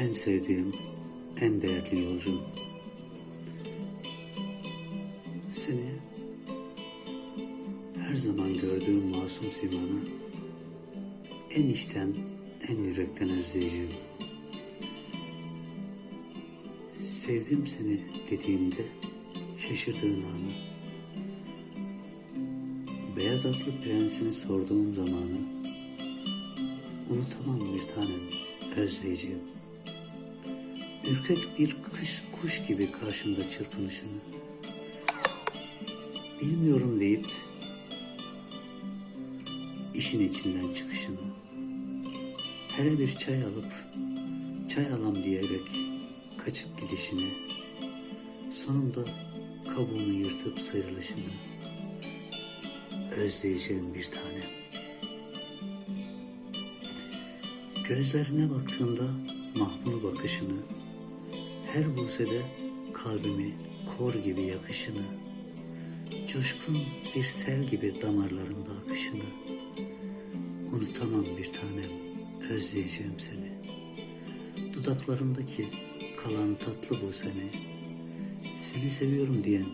En sevdiğim, en değerli yolcum. Seni her zaman gördüğüm masum simanı en içten, en yürekten özleyeceğim. Sevdim seni dediğimde şaşırdığın anı, beyaz atlı prensini sorduğum zamanı, unutamam bir tanem, özleyeceğim. Ürkek bir kış kuş gibi karşımda çırpınışını, bilmiyorum deyip işin içinden çıkışını, hele bir çay alıp çay alam diyerek kaçıp gidişini, sonunda kabuğunu yırtıp sıyrılışını. Özleyeceğim bir tanem. Gözlerine baktığımda mahmur bakışını, her busede kalbimi kor gibi yakışını, coşkun bir sel gibi damarlarımda akışını, unutamam bir tanem, özleyeceğim seni. Dudaklarımdaki kalan tatlı bu seni, seni seviyorum diyen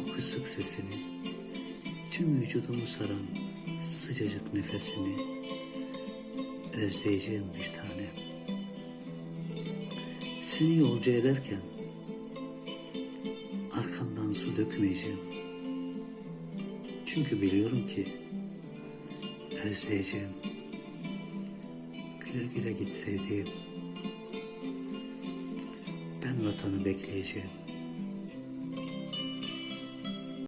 o kısık sesini, tüm vücudumu saran sıcacık nefesini, özleyeceğim bir tanem. Seni yolcu ederken arkandan su dökmeyeceğim. Çünkü biliyorum ki özleyeceğim. Güle güle git sevdiğim. Ben vatanı bekleyeceğim.